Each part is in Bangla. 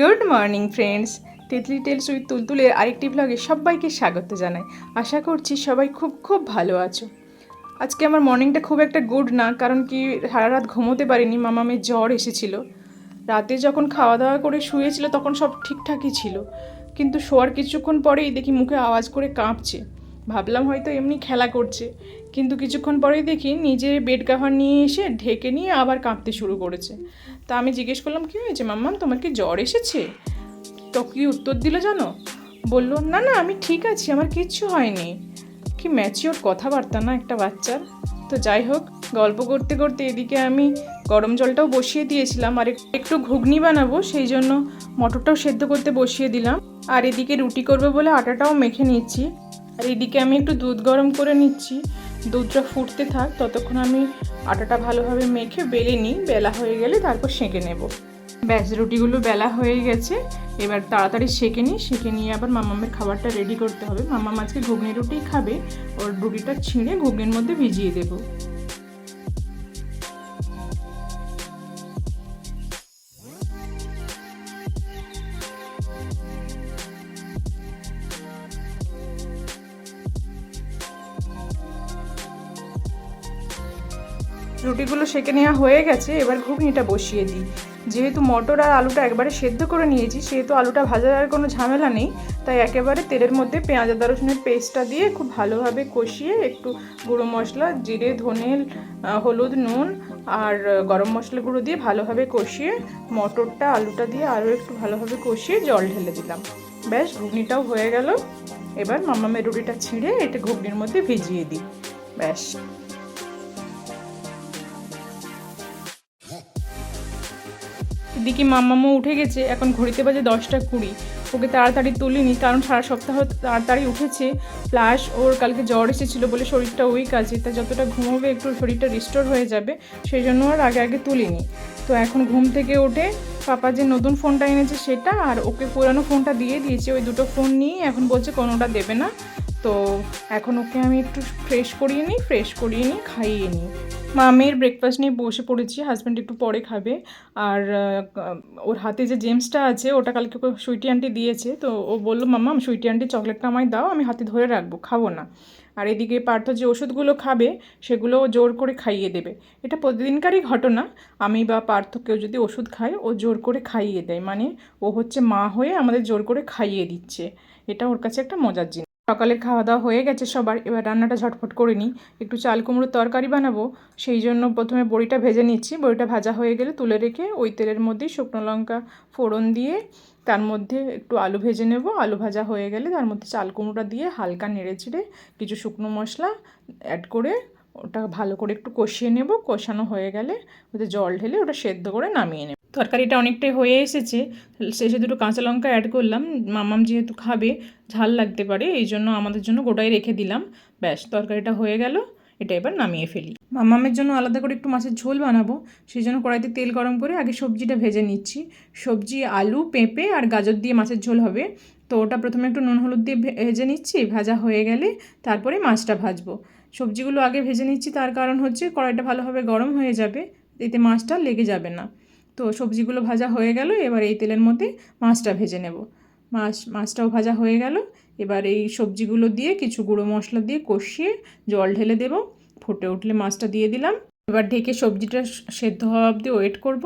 Good morning friends Tetli tales with তুলতুলের আরেকটি ব্লগে সবাইকে স্বাগত জানাই। আশা করছি সবাই খুব খুব ভালো আছো। আজকে আমার মর্নিংটা খুব একটা গুড না, কারণ কি সারা রাত ঘুমোতে পারিনি, মামামের জ্বর এসেছিল। রাতে যখন খাওয়া দাওয়া করে শুয়েছিল, তখন সব ঠিকঠাকই ছিল। কিন্তু শোয়ার কিছুক্ষণ পরেই দেখি মুখে আওয়াজ করে কাঁপছে। ভাবলাম হয়তো এমনি খেলা করছে। কিন্তু কিছুক্ষণ পরেই দেখি নিজে বেড কাভার নিয়ে এসে ঢেকে নিয়ে আবার কাঁপতে শুরু করেছে। তা আমি জিজ্ঞেস করলাম, কী হয়েছে মাম্মাম? তোমার কি জ্বর এসেছে? তো কি উত্তর দিল জানো? বলল, না না, আমি ঠিক আছি, আমার কিচ্ছু হয়নি। কি ম্যাচিওর কথাবার্তা না একটা বাচ্চার? তো যাই হোক, গল্প করতে করতে এদিকে আমি গরম জলটাও বসিয়ে দিয়েছিলাম আর একটু ঘুগনি বানাবো, সেই জন্য মটরটাও সেদ্ধ করতে বসিয়ে দিলাম। আর এদিকে রুটি করবে বলে আটাটাও মেখে নিচ্ছি। আর এদিকে আমি একটু দুধ গরম করে নিচ্ছি। দুধটা ফুটতে থাক, ততক্ষণ আমি আটাটা ভালোভাবে মেখে বেলে নিই। বেলা হয়ে গেলে তারপর সেঁকে নেব। ব্যাস, রুটিগুলো বেলা হয়ে গেছে। এবার তাড়াতাড়ি সেঁকে নিই। সেঁকে নিয়ে আবার মামামের খাবারটা রেডি করতে হবে। মামাম আজকে ঘুগনি রুটি খাবে। ওর রুটিটা ছিঁড়ে ঘুগনির মধ্যে ভিজিয়ে দেবো। রুটিগুলো সেঁকে নেওয়া হয়ে গেছে, এবার ঘুগনিটা বসিয়ে দিই। যেহেতু মটর আর আলুটা একবারে সেদ্ধ করে নিয়েছি, সেহেতু আলুটা ভাজার আর কোনো ঝামেলা নেই, তাই একেবারে তেলের মধ্যে পেঁয়াজ, আদা, রসুনের পেস্টটা দিয়ে খুব ভালোভাবে কষিয়ে একটু গুঁড়ো মশলা, জিরে, ধনে হলুদ, নুন আর গরম মশলা গুঁড়ো দিয়ে ভালোভাবে কষিয়ে মটরটা, আলুটা দিয়ে আরও একটু ভালোভাবে কষিয়ে জল ঢেলে দিলাম। ব্যাস, ঘুগনিটাও হয়ে গেল। এবার মামামের রুটিটা ছিঁড়ে এটা ঘুগনির মধ্যে ভিজিয়ে দিই। ব্যাস। এদিকে মাম্মামও উঠে গেছে, এখন ঘড়িতে বাজে দশটা কুড়ি। ওকে তাড়াতাড়ি তুলিনি, কারণ সারা সপ্তাহ তাড়াতাড়ি উঠেছে। প্লাস ওর কালকে জ্বর এসেছিল বলে শরীরটা উইক আছে তা যতটা ঘুমোবে একটু শরীরটা রিস্টোর হয়ে যাবে, সেই জন্য আর আগে আগে তুলিনি। তো এখন ঘুম থেকে উঠে পাপা যে নতুন ফোনটা এনেছে সেটা, আর ওকে পুরানো ফোনটা দিয়ে দিয়েছে, ওই দুটো ফোন নিয়ে এখন বলছে কোনোটা দেবে না। তো এখন ওকে আমি একটু ফ্রেশ করিয়ে নিই ফ্রেশ করিয়ে নিই, খাইয়ে নিই। মেয়ের ব্রেকফাস্ট নিয়ে বসে পড়েছি হাজব্যান্ড একটু পরে খাবে। আর ওর হাতে যে জেমসটা আছে, ওটা কালকে ওকে সুইটি আন্টি দিয়েছে। তো ও বলল, মাম্মা সুইটি আন্টি চকলেটটা আমায় দাও, আমি হাতে ধরে রাখব, খাব না। আর এদিকে পার্থ যে ওষুধগুলো খাবে, সেগুলো জোর করে খাইয়ে দেবে। এটা প্রতিদিনকারই ঘটনা। আমি বা পার্থ কেউ যদি ওষুধ খায়, ও জোর করে খাইয়ে দেয়। মানে ও হচ্ছে মা হয়ে আমাদের জোর করে খাইয়ে দিচ্ছে। এটা ওর কাছে একটা মজার জিনিস। সকালের খাওয়া দাওয়া হয়ে গেছে সবার, এবার রান্নাটা ঝটফট করে নিই। একটু চাল কুমড়োর তরকারি বানাবো, সেই জন্য প্রথমে বড়িটা ভেজে নিচ্ছি। বড়িটা ভাজা হয়ে গেলে তুলে রেখে ওই তেলের মধ্যেই শুকনো লঙ্কা ফোড়ন দিয়ে তার মধ্যে একটু আলু ভেজে নেব। আলু ভাজা হয়ে গেলে তার মধ্যে চাল কুমড়োটা দিয়ে হালকা নেড়ে চেড়ে কিছু শুকনো মশলা অ্যাড করে ওটা ভালো করে একটু কষিয়ে নেব। কষানো হয়ে গেলে ওতে জল ঢেলে ওটা সেদ্ধ করে নামিয়ে নেব। তরকারিটা অনেকটাই হয়ে এসেছে। শেষে দুটো কাঁচা লঙ্কা অ্যাড করলাম। মামাম যেহেতু খাবে, ঝাল লাগতে পারে, এই জন্য আমাদের জন্য গোটাই রেখে দিলাম। ব্যাস, তরকারিটা হয়ে গেল। এটা এবার নামিয়ে ফেলি। মামামের জন্য আলাদা করে একটু মাছের ঝোল বানাবো। সেই জন্য কড়াইতে তেল গরম করে আগে সবজিটা ভেজে নিচ্ছি। সবজি, আলু, পেঁপে আর গাজর দিয়ে মাছের ঝোল হবে। তো ওটা প্রথমে একটু নুন, হলুদ দিয়ে ভেজে নিচ্ছি। ভাজা হয়ে গেলে তারপরে মাছটা ভাজবো। সবজিগুলো আগে ভেজে নিচ্ছি, তার কারণ হচ্ছে কড়াইটা ভালোভাবে গরম হয়ে যাবে, এতে মাছটা লেগে যাবে না। তো সবজিগুলো ভাজা হয়ে গেল, এবার এই তেলের মধ্যে মাছটা ভেজে নেব। মাছ, মাছটাও ভাজা হয়ে গেল, এবার এই সবজিগুলো দিয়ে কিছু গুঁড়ো মশলা দিয়ে কষিয়ে জল ঢেলে দেব। ফুটে উঠলে মাছটা দিয়ে দিলাম। এবার ঢেকে সবজিটা সেদ্ধ হওয়া অবধি ওয়েট করব।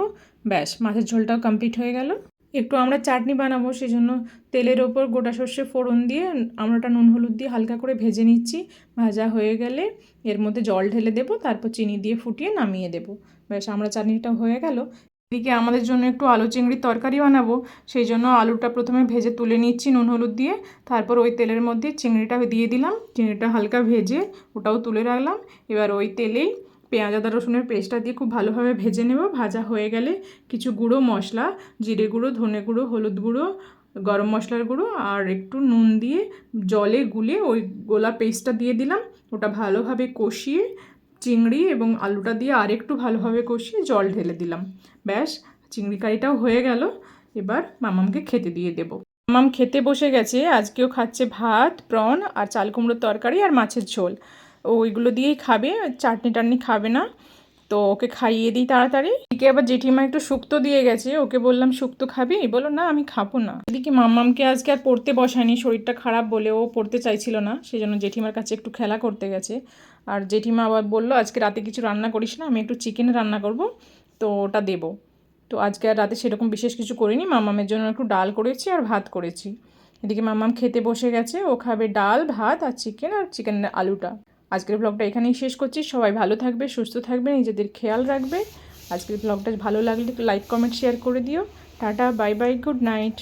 ব্যাস, মাছের ঝোলটাও কমপ্লিট হয়ে গেল। একটু আমরা চাটনি বানাবো সেই জন্য তেলের ওপর গোটা সর্ষে ফোড়ন দিয়ে আমরাটা নুন হলুদ দিয়ে হালকা করে ভেজে নিচ্ছি। ভাজা হয়ে গেলে এর মধ্যে জল ঢেলে দেবো, তারপর চিনি দিয়ে ফুটিয়ে নামিয়ে দেবো। ব্যাস, আমরা চাটনিটা হয়ে গেল। এদিকে আমাদের জন্য একটু আলু চিংড়ির তরকারি বানাবো, সেই জন্য আলুটা প্রথমে ভেজে তুলে নিচ্ছি নুন হলুদ দিয়ে। তারপর ওই তেলের মধ্যে চিংড়িটা দিয়ে দিলাম। চিংড়িটা হালকা ভেজে ওটাও তুলে রাখলাম। এবার ওই তেলেই পেঁয়াজ, আদা, রসুনের পেস্টটা দিয়ে খুব ভালোভাবে ভেজে নেব। ভাজা হয়ে গেলে কিছু গুঁড়ো মশলা, জিরে গুঁড়ো, ধনে গুঁড়ো, হলুদ গুঁড়ো, গরম মশলার গুঁড়ো আর একটু নুন দিয়ে জলে গুলে ওই গোলা পেস্টটা দিয়ে দিলাম। ওটা ভালোভাবে কষিয়ে চিংড়ি এবং আলুটা দিয়ে আরেকটু ভালোভাবে কষিয়ে জল ঢেলে দিলাম। ব্যাস, চিংড়ি কারিটাও হয়ে গেল। এবার মামামকে খেতে দিয়ে দেবো। মামাম খেতে বসে গেছে, আজকেও খাচ্ছে ভাত, প্রন আর চাল কুমড়োর তরকারি আর মাছের ঝোল। ওইগুলো দিয়েই খাবে, চাটনি টাটনি খাবে না। তো ওকে খাইয়ে দিই তাড়াতাড়ি। এদিকে আবার জেঠিমা একটু শুক্তো দিয়ে গেছে, ওকে বললাম, শুক্তো খাবি? বলো না, আমি খাব না। এদিকে মাম্মামকে আজকে আর পড়তে বসায়নি, শরীরটা খারাপ বলে ও পড়তে চাইছিল না সেই জন্য জেঠিমার কাছে একটু খেলা করতে গেছে। আর জেঠিমা আবার বলল, আজকে রাতে কিছু রান্না করিস না, আমি একটু চিকেন রান্না করব, তো ওটা দেবো। তো আজকে আর রাতে সেরকম বিশেষ কিছু করিনি মামামের জন্য একটু ডাল করেছি আর ভাত করেছি। এদিকে মামাম খেতে বসে গেছে, ও খাবে ডাল, ভাত আর চিকেন আর চিকেনের আলুটা। আজকের ব্লগটা এখানেই শেষ করছি। সবাই ভালো থাকবে, সুস্থ থাকবে, নিজেদের খেয়াল রাখবে। আজকের ব্লগটা ভালো লাগলে লাইক কমেন্ট শেয়ার করে দিও। Tata bye bye good night